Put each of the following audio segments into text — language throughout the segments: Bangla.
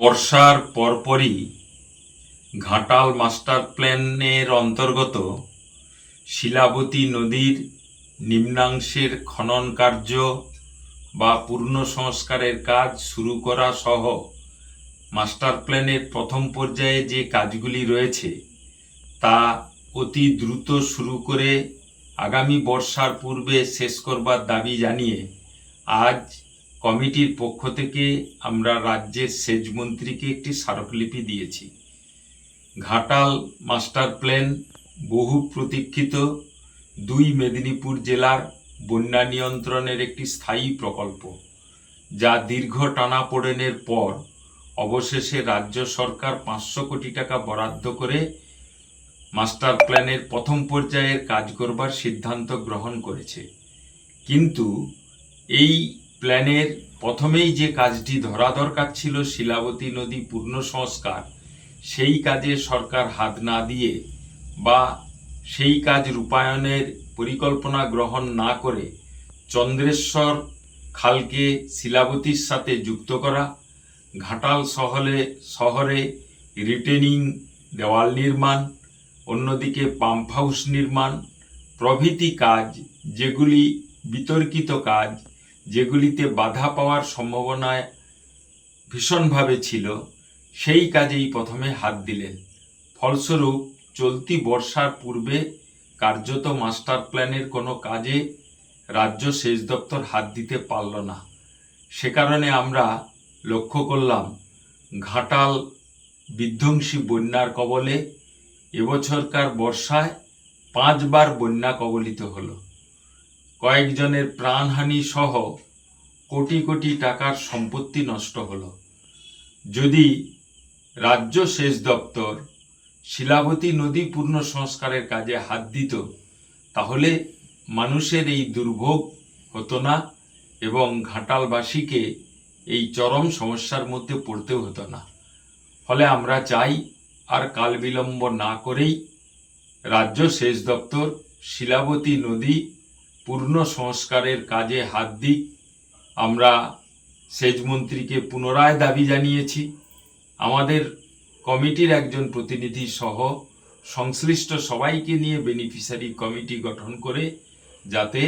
বর্ষার পরপরই ঘাটাল মাস্টার প্ল্যানের অন্তর্গত শিলাবতী নদীর নিম্নাংশের খনন কার্য বা পূর্ণ সংস্কারের কাজ শুরু করা সহ মাস্টার প্ল্যানের প্রথম পর্যায়ে যে কাজগুলি রয়েছে তা অতি দ্রুত শুরু করে আগামী বর্ষার পূর্বে শেষ করবার দাবি জানিয়ে আজ কমিটির পক্ষ থেকে আমরা রাজ্যের সেচ মন্ত্রীকে একটি স্মারকলিপি দিয়েছি। ঘাটাল মাস্টার প্ল্যান বহু প্রতীক্ষিত দুই মেদিনীপুর জেলার বন্যা নিয়ন্ত্রণের একটি স্থায়ী প্রকল্প, যা দীর্ঘ টানাপোড়েনের পর অবশেষে রাজ্য সরকার পাঁচশো কোটি টাকা বরাদ্দ করে মাস্টার প্ল্যানের প্রথম পর্যায়ের কাজ করবার সিদ্ধান্ত গ্রহণ করেছে। কিন্তু এই প্ল্যানের প্রথমেই যে কাজটি ধরা দরকার ছিল শিলাবতী নদী পূর্ণ সংস্কার, সেই কাজে সরকার হাত না দিয়ে বা সেই কাজ রূপায়ণের পরিকল্পনা গ্রহণ না করে চন্দ্রেশ্বর খালকে শিলাবতীর সাথে যুক্ত করা, ঘাটাল শহরে শহরে রিটেনিং দেওয়াল নির্মাণ, অন্যদিকে পাম্প হাউস নির্মাণ, প্রভৃতি কাজ যেগুলি বিতর্কিত কাজ যেগুলিতে বাধা পাওয়ার সম্ভাবনায় ভীষণভাবে ছিল, সেই কাজেই প্রথমে হাত দিলেন। ফলস্বরূপ, চলতি বর্ষার পূর্বে কার্যত মাস্টার প্ল্যানের কোনো কাজে রাজ্য সেচ দপ্তর হাত দিতে পারল না। সে কারণে আমরা লক্ষ্য করলাম, ঘাটাল বিধ্বংসী বন্যার কবলে এবছরকার বর্ষায় পাঁচবার বন্যা কবলিত হলো। কয়েকজনের প্রাণহানি সহ কোটি কোটি টাকার সম্পত্তি নষ্ট হলো। যদি রাজ্য সেচ দপ্তর শিলাবতী নদী পূর্ণ সংস্কারের কাজে হাত দিত, তাহলে মানুষের এই দুর্ভোগ হতো না এবং ঘাটালবাসীকে এই চরম সমস্যার মধ্যে পড়তেও হতো না। ফলে আমরা চাই আর কাল বিলম্ব না করেই রাজ্য সেচ দপ্তর শিলাবতী নদী পূর্ণ সংস্কারের কাজে হাত দিক আমরা সেচ মন্ত্রীকে পুনরায় দাবি জানিয়েছি। আমাদের কমিটির একজন প্রতিনিধি সহ সংশ্লিষ্ট সবাইকে নিয়ে বেনিফিশিয়ারি কমিটি গঠন করে যাতে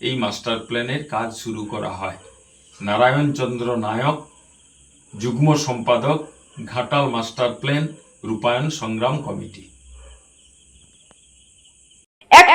এই মাস্টার প্ল্যানের কাজ শুরু করা হয়। নারায়ণ চন্দ্র নায়ক, যুগ্ম সম্পাদক, ঘাটাল মাস্টার প্ল্যান রূপায়ণ সংগ্রাম কমিটি।